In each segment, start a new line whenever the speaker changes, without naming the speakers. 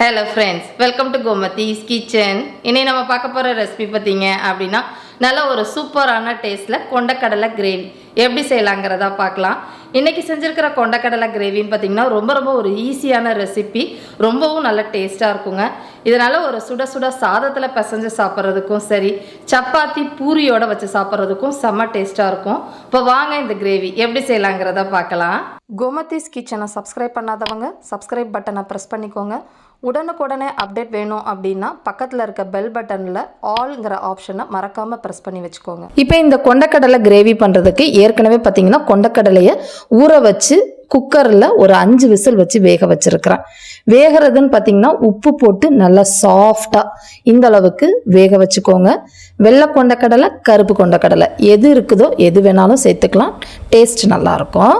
Hello friends welcome to Gomathi's kitchen இன்னைக்கு நம்ம பார்க்க போகிற ரெசிபி பார்த்தீங்க அப்படின்னா நல்ல ஒரு சூப்பரான டேஸ்ட்டில் கொண்டக்கடலை கிரேவி எப்படி செய்யலாங்கிறதா பார்க்கலாம். இன்றைக்கி செஞ்சுருக்கிற கொண்டக்கடலை கிரேவின்னு பார்த்தீங்கன்னா ரொம்ப ரொம்ப ஒரு ஈஸியான ரெசிபி ரொம்பவும் நல்ல டேஸ்ட்டாக இருக்குங்க. இதனால் ஒரு சுட சுட சாதத்தில் பிசைஞ்சு சாப்பிட்றதுக்கும் சரி சப்பாத்தி பூரியோட வச்சு சாப்பிட்றதுக்கும் செம்ம டேஸ்ட்டாக இருக்கும். இப்போ வாங்க இந்த கிரேவி எப்படி செய்யலாங்கிறத பார்க்கலாம். கோமதிஸ் கிச்சனை சப்ஸ்கிரைப் பண்ணாதவங்க சப்ஸ்கிரைப் பட்டனை ப்ரெஸ் பண்ணிக்கோங்க. உடனுக்குடனே அப்டேட் வேணும் அப்படின்னா பக்கத்தில் இருக்க பெல் பட்டனில் ஆல்ங்கிற ஆப்ஷனை மறக்காமல் ப்ரெஸ் பண்ணி வச்சுக்கோங்க. இப்போ இந்த கொண்டக்கடலை கிரேவி பண்ணுறதுக்கு ஏற்கனவே பார்த்தீங்கன்னா கொண்டக்கடலையை ஊற வச்சு குக்கரில் ஒரு அஞ்சு விசில் வச்சு வேக வச்சுருக்கிறேன். வேகிறதுன்னு பார்த்தீங்கன்னா உப்பு போட்டு நல்லா சாஃப்டாக இந்த அளவுக்கு வேக வச்சுக்கோங்க. வெள்ளை கொண்டக்கடலை கருப்பு கொண்டக்கடலை. எது இருக்குதோ எது வேணாலும் சேர்த்துக்கலாம். டேஸ்ட் நல்லாயிருக்கும்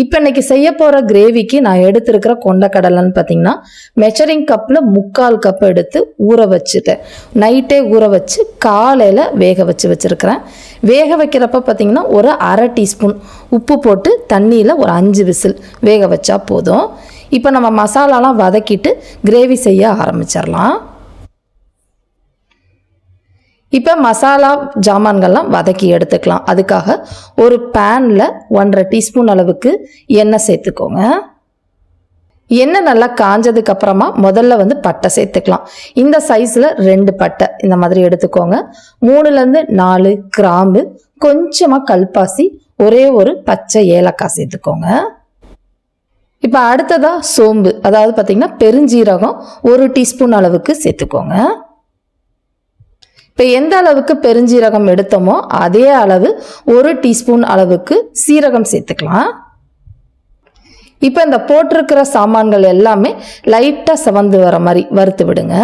இப்போ இன்னைக்கு செய்ய போகிற கிரேவிக்கு நான் எடுத்திருக்கிற கொண்டக்கடலைன்னு பார்த்தீங்கன்னா மெஷரிங் கப்பில் முக்கால் கப் எடுத்து ஊற வச்சுட்டேன். நைட்டே ஊற வச்சு காலையில் வேக வச்சு வச்சுருக்கிறேன். வேக வைக்கிறப்ப பார்த்தீங்கன்னா ஒரு அரை டீஸ்பூன் உப்பு போட்டு தண்ணியில் ஒரு அஞ்சு விசில் வேக வச்சா போதும். இப்போ நம்ம மசாலாலாம் வதக்கிட்டு கிரேவி செய்ய ஆரம்பிச்சிடலாம். இப்போ மசாலா ஜாமான்கள்லாம் வதக்கி எடுத்துக்கலாம். அதுக்காக ஒரு பேனில் ஒன்றரை டீஸ்பூன் அளவுக்கு எண்ணெய் சேர்த்துக்கோங்க. எண்ணெய் நல்லா காஞ்சதுக்கு அப்புறமா முதல்ல வந்து பட்டை சேர்த்துக்கலாம். இந்த சைஸில் ரெண்டு பட்டை இந்த மாதிரி எடுத்துக்கோங்க. மூணுலேருந்து நாலு கிராம்பு கொஞ்சமாக கல்பாசி ஒரே ஒரு பச்சை ஏலக்காய் சேர்த்துக்கோங்க. இப்போ அடுத்ததாக சோம்பு அதாவது பார்த்திங்கன்னா பெருஞ்சீரகம் ஒரு டீஸ்பூன் அளவுக்கு சேர்த்துக்கோங்க. இப்போ எந்த அளவுக்கு பெருஞ்சீரகம் எடுத்தோமோ அதே அளவு ஒரு டீஸ்பூன் அளவுக்கு சீரகம் சேர்த்துக்கலாம். இப்போ இந்த போட்டிருக்கிற சாமான்கள் எல்லாமே லைட்டாக சவந்து வர மாதிரி வறுத்து விடுங்க.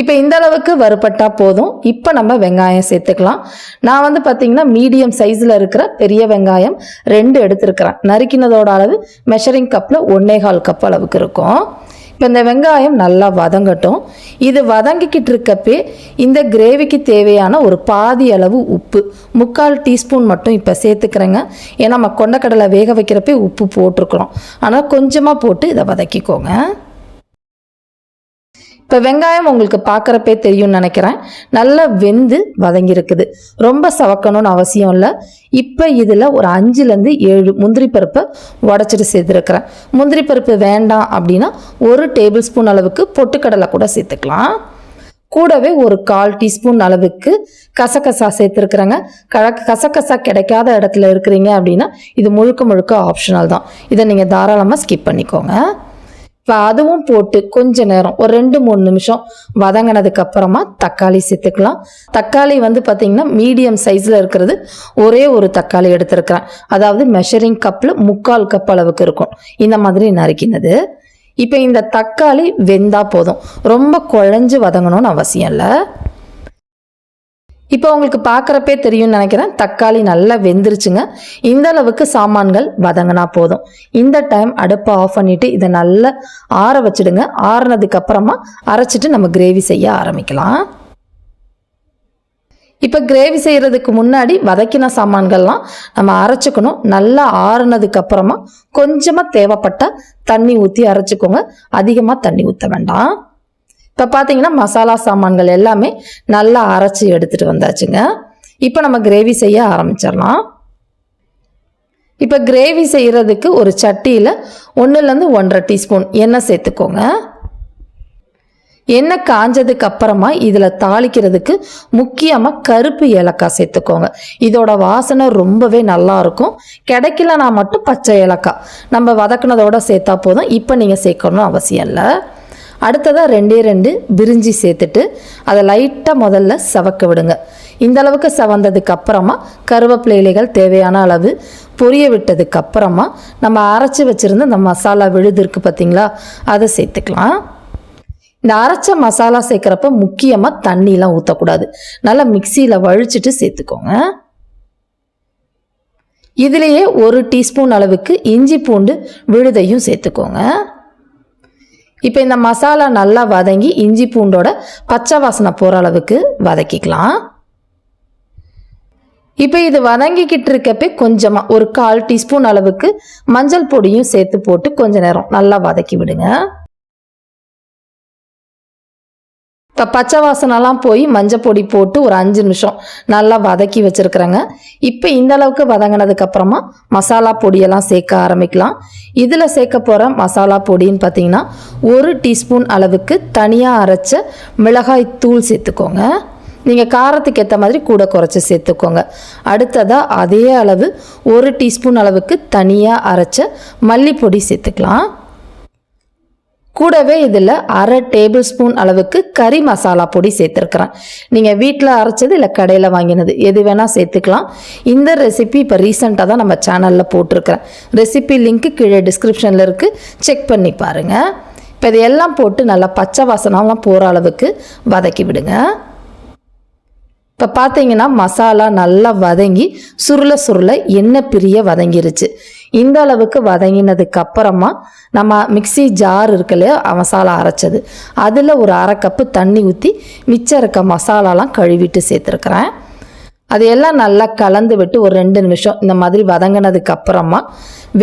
இப்போ இந்த அளவுக்கு வறுப்பட்டால் போதும். இப்போ நம்ம வெங்காயம் சேர்த்துக்கலாம். நான் வந்து பார்த்தீங்கன்னா மீடியம் சைஸில் இருக்கிற பெரிய வெங்காயம் ரெண்டு எடுத்திருக்கிறேன். நறுக்கினதோட அளவு மெஷரிங் கப்பில் ஒன்னே கால் கப் அளவுக்கு இருக்கும். இப்போ இந்த வெங்காயம் நல்லா வதங்கட்டும். இது வதங்கிக்கிட்டு இருக்கப்பே இந்த கிரேவிக்கு தேவையான ஒரு பாதி அளவு உப்பு முக்கால் டீஸ்பூன் மட்டும் இப்போ சேர்த்துக்கிறேங்க. ஏன்னா நம்ம கொண்டக்கடலை வேக வைக்கிறப்பே உப்பு போட்டிருக்கிறோம். ஆனால் கொஞ்சமாக போட்டு இதை வதக்கிக்கோங்க. இப்போ வெங்காயம் உங்களுக்கு பார்க்குறப்பே தெரியும்னு நினைக்கிறேன். நல்லா வெந்து வதங்கியிருக்குது. ரொம்ப சவக்கணும்னு அவசியம் இல்லை. இப்போ இதில் ஒரு அஞ்சுலேருந்து ஏழு முந்திரி பருப்பை உடச்சிட்டு சேர்த்துருக்கிறேன். முந்திரி பருப்பு வேண்டாம் அப்படின்னா ஒரு டேபிள் ஸ்பூன் அளவுக்கு பொட்டுக்கடலை கூட சேர்த்துக்கலாம். கூடவே ஒரு கால் டீஸ்பூன் அளவுக்கு கசகசா சேர்த்துருக்குறேங்க. க கசகசா கிடைக்காத இடத்துல இருக்கிறீங்க அப்படின்னா இது முழுக்க முழுக்க ஆப்ஷனல் தான். இதை நீங்கள் தாராளமாக ஸ்கிப் பண்ணிக்கோங்க. அதுவும் போட்டு கொஞ்ச நேரம் ஒரு ரெண்டு மூணு நிமிஷம் வதங்கினதுக்கு அப்புறமா தக்காளி சேர்த்துக்கலாம். தக்காளி வந்து பார்த்தீங்கன்னா மீடியம் சைஸில் இருக்கிறது. ஒரே ஒரு தக்காளி எடுத்திருக்கிறேன். அதாவது மெஷரிங் கப்பில் முக்கால் கப் அளவுக்கு இருக்கும். இந்த மாதிரி நறுக்கினது. இப்போ இந்த தக்காளி வெந்தா போதும். ரொம்ப குழஞ்சு வதங்கணும்னு அவசியம் இல்லை. இப்போ உங்களுக்கு பார்க்குறப்பே தெரியும்னு நினைக்கிறேன். தக்காளி நல்லா வெந்துருச்சுங்க. இந்த அளவுக்கு சாமான்கள் வதங்கினா போதும். இந்த டைம் அடுப்பை ஆஃப் பண்ணிட்டு இதை நல்லா ஆற வச்சிடுங்க. ஆறுனதுக்கு அப்புறமா அரைச்சிட்டு நம்ம கிரேவி செய்ய ஆரம்பிக்கலாம். இப்போ கிரேவி செய்கிறதுக்கு முன்னாடி வதக்கின சாமான்கள்லாம் நம்ம அரைச்சிக்கணும். நல்லா ஆறுனதுக்கு அப்புறமா கொஞ்சமாக தேவைப்பட்ட தண்ணி ஊற்றி அரைச்சிக்கோங்க. அதிகமாக தண்ணி ஊற்ற வேண்டாம். இப்போ பார்த்தீங்கன்னா மசாலா சாமான்கள் எல்லாமே நல்லா அரைச்சி எடுத்துகிட்டு வந்தாச்சுங்க. இப்போ நம்ம கிரேவி செய்ய ஆரம்பிச்சிடலாம். இப்போ கிரேவி செய்கிறதுக்கு ஒரு சட்டியில் ஒன்றுலேருந்து ஒன்றரை டீஸ்பூன் எண்ணெய் சேர்த்துக்கோங்க. எண்ணெய் காஞ்சதுக்கு அப்புறமா இதில் தாளிக்கிறதுக்கு முக்கியமாக கருப்பு ஏலக்காய் சேர்த்துக்கோங்க. இதோட வாசனை ரொம்பவே நல்லா இருக்கும். கிடைக்கலனா மட்டும் பச்சை ஏலக்காய். நம்ம வதக்குனதோட சேர்த்தா போதும். இப்போ நீங்கள் சேர்க்கணும் அவசியம் இல்லை. அடுத்ததாக ரெண்டே ரெண்டு பிரிஞ்சி சேர்த்துட்டு அதை லைட்டாக முதல்ல சவக்க விடுங்க. இந்த அளவுக்கு சவந்ததுக்கு அப்புறமா கருவேப்பிலை இலைகள் தேவையான அளவு பொரிய விட்டதுக்கு அப்புறமா நம்ம அரைச்சி வச்சுருந்த இந்த மசாலா விழுது இருக்குது பார்த்தீங்களா அதை சேர்த்துக்கலாம். இந்த அரைச்ச மசாலா சேர்க்குறப்ப முக்கியமாக தண்ணிலாம் ஊற்றக்கூடாது நல்லா மிக்சியில் வழிச்சிட்டு சேர்த்துக்கோங்க. இதுலேயே ஒரு டீஸ்பூன் அளவுக்கு இஞ்சி பூண்டு விழுதையும் சேர்த்துக்கோங்க. இப்போ இந்த மசாலா நல்லா வதங்கி இஞ்சி பூண்டோட பச்சை வாசனை போகிற அளவுக்கு வதக்கிக்கலாம். இப்போ இது வதங்கிக்கிட்டு இருக்கப்பே கொஞ்சமாக ஒரு கால் டீஸ்பூன் அளவுக்கு மஞ்சள் பொடியும் சேர்த்து போட்டு கொஞ்ச நேரம் நல்லா வதக்கி விடுங்க. இப்போ பச்சை வாசனைலாம் போய் மஞ்சள் பொடி போட்டு ஒரு அஞ்சு நிமிஷம் நல்லா வதக்கி வச்சுருக்குறேங்க. இப்போ இந்த அளவுக்கு வதங்கினதுக்கப்புறமா மசாலா பொடியெல்லாம் சேர்க்க ஆரம்பிக்கலாம். இதில் சேர்க்க போகிற மசாலா பொடின்னு பார்த்தீங்கன்னா ஒரு டீஸ்பூன் அளவுக்கு தனியாக அரைச்ச மிளகாய் தூள் சேர்த்துக்கோங்க. நீங்கள் காரத்துக்கு ஏற்ற மாதிரி கூட குறைச்சி சேர்த்துக்கோங்க. அடுத்ததாக அதே அளவு ஒரு டீஸ்பூன் அளவுக்கு தனியாக அரைச்ச மல்லிப்பொடி சேர்த்துக்கலாம். கூடவே இதில் அரை டேபிள் ஸ்பூன் அளவுக்கு கறி மசாலா பொடி சேர்த்துருக்குறேன். நீங்கள் வீட்டில் அரைச்சது இல்லை கடையில் வாங்கினது எது வேணால் சேர்த்துக்கலாம். இந்த ரெசிபி இப்போ ரீசெண்டாக தான் நம்ம சேனலில் போட்டிருக்கிறேன். ரெசிபி லிங்க்கு கீழே டிஸ்கிரிப்ஷனில் இருக்குது செக் பண்ணி பாருங்கள் இப்போ இதையெல்லாம் போட்டு நல்லா பச்சை வாசனம்லாம் போகிற அளவுக்கு வதக்கி விடுங்க. இப்போ பார்த்தீங்கன்னா மசாலா நல்லா வதங்கி சுருள சுருள எண்ணெய் பிரிய வதங்கிருச்சு. இந்த அளவுக்கு வதங்கினதுக்கு அப்புறமா நம்ம மிக்சி ஜார் இருக்கு இல்லையா மசாலா அரைச்சது. அதில் ஒரு அரை கப்பு தண்ணி ஊற்றி மிச்சம் இருக்க மசாலாலாம் கழுவிட்டு சேர்த்துருக்குறேன். அது எல்லாம் நல்லா கலந்து விட்டு ஒரு ரெண்டு நிமிஷம் இந்த மாதிரி வதங்கினதுக்கு அப்புறமா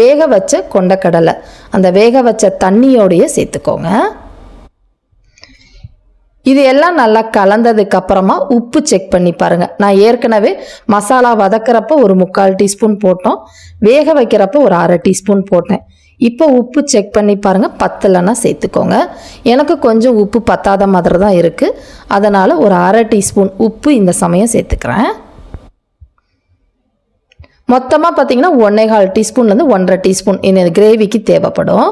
வேக வச்ச கொண்டக்கடலை. அந்த வேக வச்ச தண்ணியோடையே சேர்த்துக்கோங்க. இது எல்லாம் நல்லா கலந்ததுக்கு அப்புறமா உப்பு செக் பண்ணி பாருங்க. நான் ஏற்கனவே மசாலா வதக்கிறப்ப ஒரு முக்கால் டீஸ்பூன் போட்டோம். வேக வைக்கிறப்ப ஒரு அரை டீஸ்பூன் போட்டேன். இப்போ உப்பு செக் பண்ணி பாருங்கள் பத்தலைன்னா சேர்த்துக்கோங்க. எனக்கு கொஞ்சம் உப்பு பத்தாத மாதிரி தான் இருக்குது அதனால் ஒரு அரை டீஸ்பூன் உப்பு இந்த சமயம் சேர்த்துக்கிறேன். மொத்தமாக பார்த்தீங்கன்னா ஒன்றேகால் டீஸ்பூன்லேருந்து ஒன்றரை டீஸ்பூன் இந்த கிரேவிக்கு தேவைப்படும்.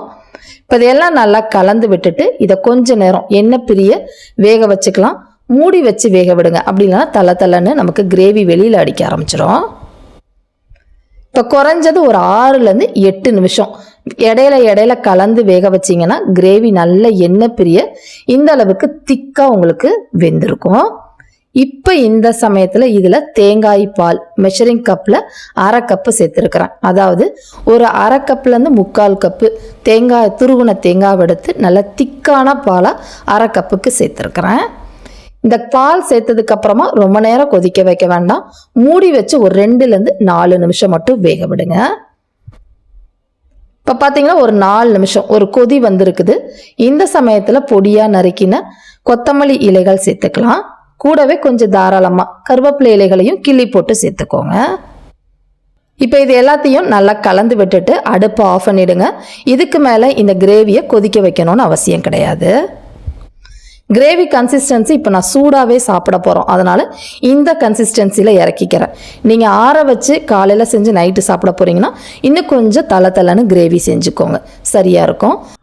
இப்போ இதையெல்லாம் நல்லா கலந்து விட்டுட்டு இதை கொஞ்ச நேரம் எண்ணெய் பிரிய வேக வச்சுக்கலாம். மூடி வச்சு வேக விடுங்க. அப்படி இல்லைன்னா தலை தலைன்னு நமக்கு கிரேவி வெளியில் அடிக்க ஆரம்பிச்சிடும் இப்போ குறைஞ்சது ஒரு ஆறுலேருந்து எட்டு நிமிஷம். இடையில இடையில கலந்து வேக வச்சிங்கன்னா கிரேவி நல்ல எண்ணெய் பிரிய இந்த அளவுக்கு திக்காக உங்களுக்கு வெந்திருக்கும். இப்போ இந்த சமயத்தில் இதில் தேங்காய் பால் மெஷரிங் கப்பில் அரை கப்பு சேர்த்துருக்குறேன். அதாவது ஒரு அரை கப்லேருந்து முக்கால் கப்பு தேங்காய் துருவின தேங்காய் எடுத்து நல்ல திக்கான பாலாக அரை கப்புக்கு சேர்த்துருக்குறேன். இந்த பால் சேர்த்ததுக்கப்புறமா ரொம்ப நேரம் கொதிக்க வைக்க வேண்டாம். மூடி வச்சு ஒரு ரெண்டுலேருந்து நாலு நிமிஷம் மட்டும் வேக விடுங்க. இப்போ பார்த்தீங்கன்னா ஒரு நாலு நிமிஷம் ஒரு கொதி வந்திருக்குது. இந்த சமயத்தில் பொடியாக நறுக்கின கொத்தமல்லி இலைகள் சேர்த்துக்கலாம். கூடவே கொஞ்சம் தாராளமாக கருவேப்பிலை இலைகளையும் கிள்ளி போட்டு சேர்த்துக்கோங்க. இப்போ இது எல்லாத்தையும் நல்லா கலந்து விட்டுட்டு அடுப்பை ஆஃப் பண்ணிடுங்க. இதுக்கு மேலே இந்த கிரேவியை கொதிக்க வைக்கணும்னு அவசியம் கிடையாது. கிரேவி கன்சிஸ்டன்சி இப்போ நான் சூடாகவே சாப்பிட போகிறோம் அதனால் இந்த கன்சிஸ்டன்சியில் இறக்கிக்கிறேன். நீங்கள் ஆற வச்சு காலையில் செஞ்சு நைட்டு சாப்பிட போகிறீங்கன்னா இன்னும் கொஞ்சம் தலை தலைன்னு கிரேவி செஞ்சுக்கோங்க. சரியாக இருக்கும்.